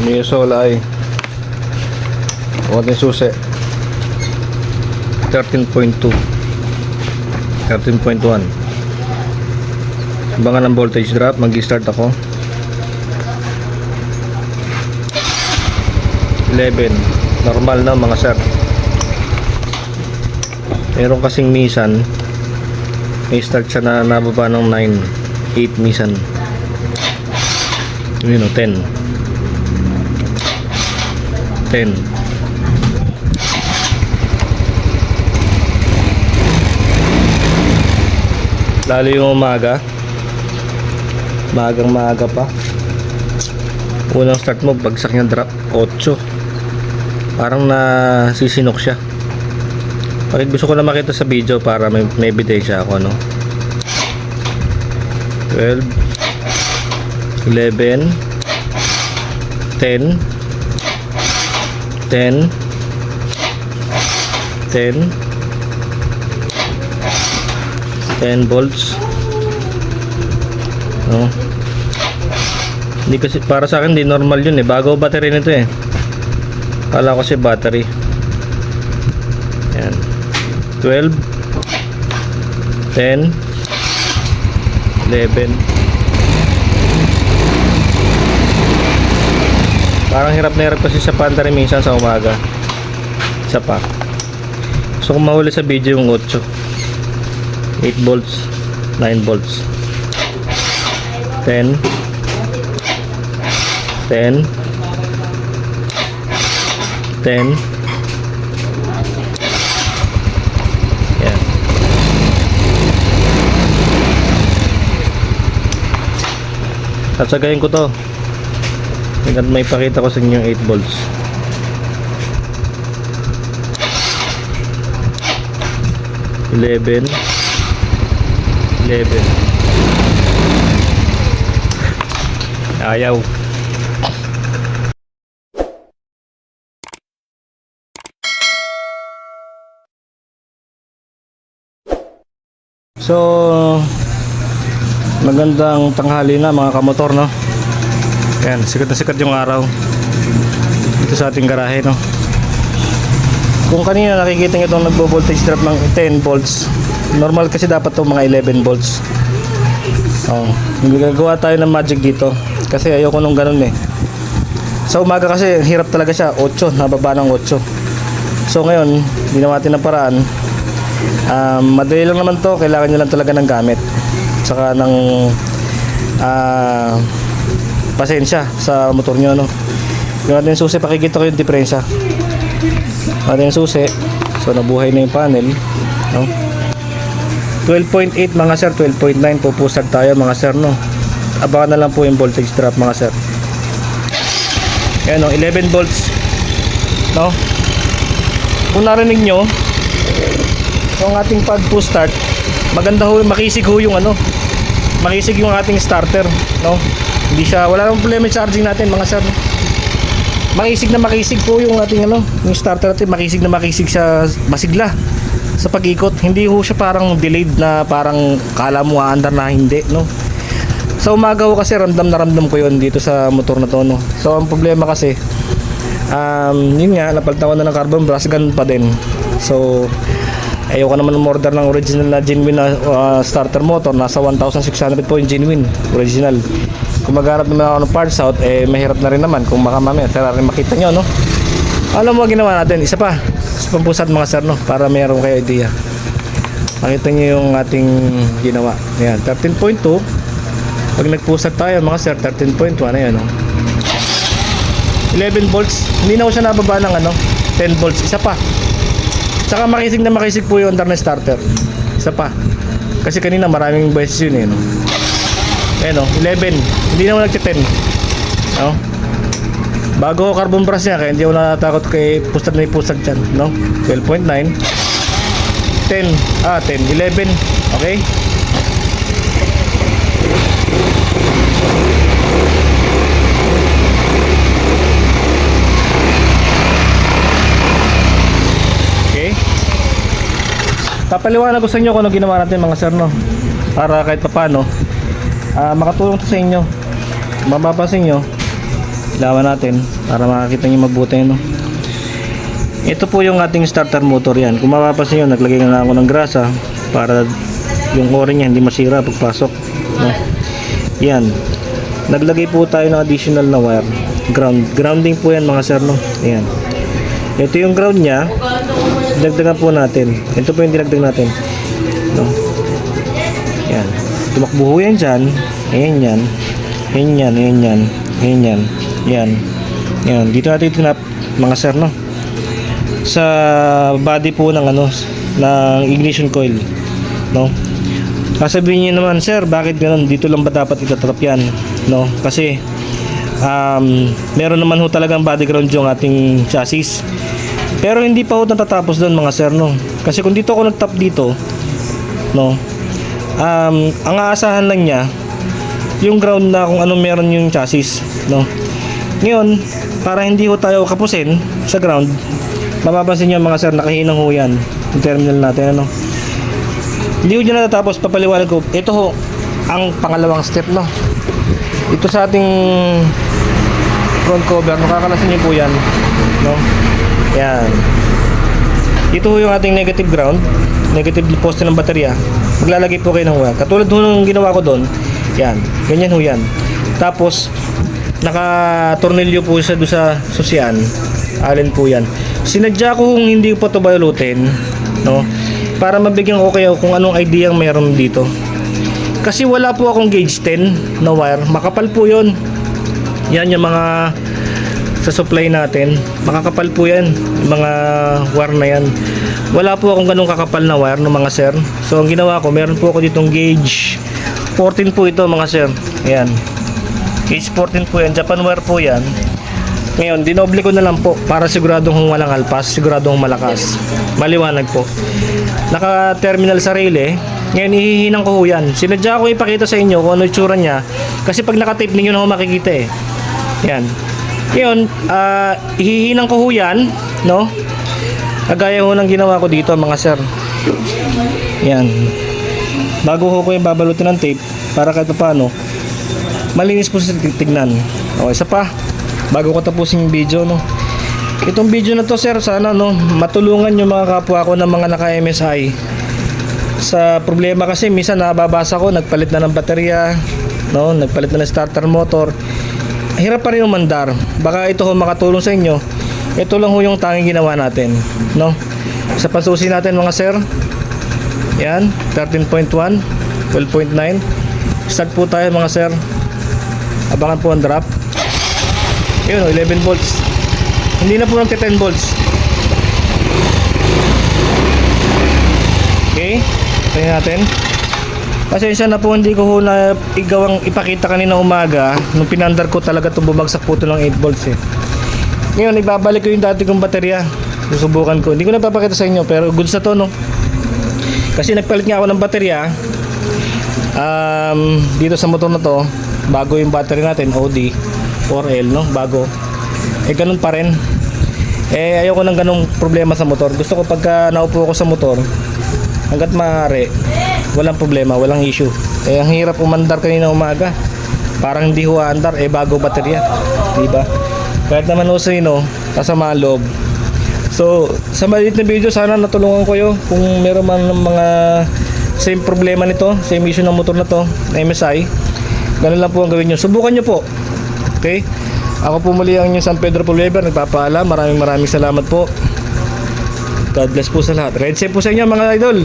Neosol ay Huwag susi. 13.2 13.1 Abangan ng voltage drop Mag-start ako. 11 Normal na mga sir. Meron kasing misan May start siya na nababa ng 9 8 misan Yun o 10 10 Lalo yung umaga. Magang maaga pa. Unang start mo Bagsak niya drop 8 Parang nasisinok siya. Bakit gusto ko na makita sa video Para may, may ebidensya ako no? 12 11 10 10 10 10 volts. No. Hindi kasi para sa akin hindi normal yun eh. Bago battery nito eh. Kala ko si battery. Yan. 12 10 11 parang hirap na hirap kasi sa pantry minsan sa umaga. Isa pa. So kung mahuli sa video yung 8 8 volts 9 volts 10 10 10 yan. Tatsagayin ko to hanggang may pakita ko sa inyo yung 8 volts Eleven, eleven. Ayaw. So, magandang tanghali na mga kamotor, no? Yan, sikat na sikat yung araw. Dito sa ating garahe, no? Kung kanina nakikita nyo itong nagbo-voltage drop ng 10 volts, normal kasi dapat to mga 11 volts. Oh, gagawa tayo ng magic dito kasi ayoko nung ganun eh. Sa umaga kasi hirap talaga siya, 8, nababa ng 8. So ngayon, ginawa natin ng paraan. Um, madali lang naman to, kailangan nyo lang talaga ng gamit. Tsaka ng ah pasensya sa motor nyo no. Yung ating susi, pakikita ko yung diferensya. Ating susi, so nabuhay na yung panel. No? 12.8 mga sir, 12.9 pupusag tayo mga sir no. Abangan na lang po yung voltage drop mga sir. Ayan o, 11 volts. No? Kung narinig nyo, yung ating pag push start, maganda ho, makisig ho yung ano, makisig yung ating starter, no? Hindi siya, wala nang problema yung charging natin mga sir. Makisig na makisig po yung ating ano, yung starter natin, makisig na makisig siya, masigla sa pag-ikot. Hindi ho siya parang delayed na parang kala mo aandar na hindi, no? Sa umaga ho kasi ramdam na ramdam ko yun dito sa motor na to, no? So ang problema kasi, um, yun nga, napalitan ko na ng carbon brass gun pa din. So, ayoko naman umorder ng original na genuine na uh, starter motor. Nasa 1,600 po yung genuine, original. Kung magharap naman ako ng parts out, eh mahirap na rin naman kung baka mamaya, tara rin makita nyo, no? Alam mo ginawa natin, isa pa, sa pampusat mga sir, no? Para mayroon kayo idea. Makita nyo yung ating ginawa. Ayan, 13.2. Pag nagpusat tayo mga sir, 13.1 na yan, no? 11 volts, hindi na ko siya nababa ng ano, 10 volts, isa pa. Saka makisig na makisig po yung under starter. Isa pa. Kasi kanina maraming beses yun eh, no? Ayan o, 11. Hindi na ako nagte-10. No? Bago carbon brush niya, kaya hindi ako natatakot kay pustad na ipustad dyan, no? 12.9. 10. Ah, 10. 11. Okay? Papaliwanag ko sa inyo kung ano ginawa natin mga sir, no? Para kahit papano, ah makatulong to sa inyo. Mapapansin nyo, Ilawan natin para makakita niyo mabuti no. Ito po yung ating starter motor yan. Kung mapapansin nyo, naglagay na ako ng grasa para yung o-ring niya hindi masira pagpasok. No? Yan. Naglagay po tayo ng additional na wire. Ground. Grounding po yan mga sir. No? Ayan. Ito yung ground niya. Dagdagan po natin. Ito po yung dinagdag natin. No? Yan. Tumakbo yan dyan. Ayan yan. Ayan yan. Ayan yan. Ayan yan. Yan. Yan. Dito natin tinap mga sir no sa body po ng ano ng ignition coil no sasabihin niyo naman sir bakit ganun dito lang ba dapat itatrap yan no kasi um, meron naman ho talagang body ground yung ating chassis pero hindi pa ho natatapos doon mga sir no kasi kung dito ako nagtap dito no um, ang aasahan lang niya yung ground na kung anong meron yung chassis no? Ngayon para hindi ho tayo kapusin sa ground mapapansin nyo mga sir nakahinang ho yan yung terminal natin ano? Hindi ho dyan natatapos papaliwanag ko. Ito ho ang pangalawang step no? Ito sa ating front cover nakakalasin nyo po yan no? Yan. Ito ho yung ating negative ground negative poste ng baterya. Maglalagay po kayo ng wire. Katulad ho nung ginawa ko doon yan. Ganyan ho yan. Tapos naka tornilyo po siya doon sa susyan alin po yan. Sinadya ko kung hindi pa ito balutin no? Para mabigyan ko kayo kung anong idea ang meron dito. Kasi wala po akong gauge 10 na wire. Makapal po yon yan yung mga sa supply natin. Makakapal po yan yung mga wire na yan. Wala po akong ganong kakapal na wire no mga sir. So ang ginawa ko meron po ako ditong gauge 14 po ito mga sir ayan gauge 14 po yan Japan wire po yan ngayon, dinoble ko na lang po para siguradong walang alpas, siguradong malakas. Maliwanag po. Naka-terminal sa relay. Ngayon, ihihinang ko yan. Sinadya ko ipakita sa inyo kung ano itsura niya. Kasi pag nakatape ninyo na makikita eh. Yan. Ngayon, ah, ihihinang ko yan. No? Kagaya ho ng ginawa ko dito mga sir. Yan. Bago ho ko yung babalutin ng tape para kahit paano malinis po sa tignan. Okay, isa pa. Bago ko tapusin yung video no? Itong video na to sir sana no matulungan yung mga kapwa ko ng mga naka MSI sa problema kasi minsan nababasa ko nagpalit na ng baterya no? Nagpalit na ng starter motor. Hirap pa rin umandar. Baka ito ho makatulong sa inyo. Ito lang ho yung tanging ginawa natin no? Sa pasusi natin mga sir yan 13.1 12.9 start po tayo mga sir abangan po ang drop yun, oh, 11 volts. Hindi na po nagte 10 volts. Okay, tayo natin. Pasensya na po hindi ko ho na igawang ipakita kanina umaga nung pinandar ko talaga ito bumagsak po ito ng 8 volts eh. Ngayon ibabalik ko yung dati kong baterya. Susubukan ko. Hindi ko na papakita sa inyo pero goods na to no. Kasi nagpalit nga ako ng baterya. Um, dito sa motor na to bago yung battery natin OD 4L no? Bago. Eh ganun pa rin. Eh ayoko ng ganung problema sa motor. Gusto ko pagka naupo ako sa motor hanggat maaari walang problema walang issue. Eh ang hirap umandar kanina umaga. Parang hindi ho andar eh bago baterya. Di ba? Kahit naman uso no? Kasama loob so sa maliit na video sana natulungan ko yo kung meron man ng mga same problema nito same issue ng motor na to MSI ganun lang po ang gawin nyo subukan nyo po Okay? Ako po muli ang inyong San Pedro Pulweber. Nagpapaalam. Maraming maraming salamat po. God bless po sa lahat. Red safe po sa inyo mga idol.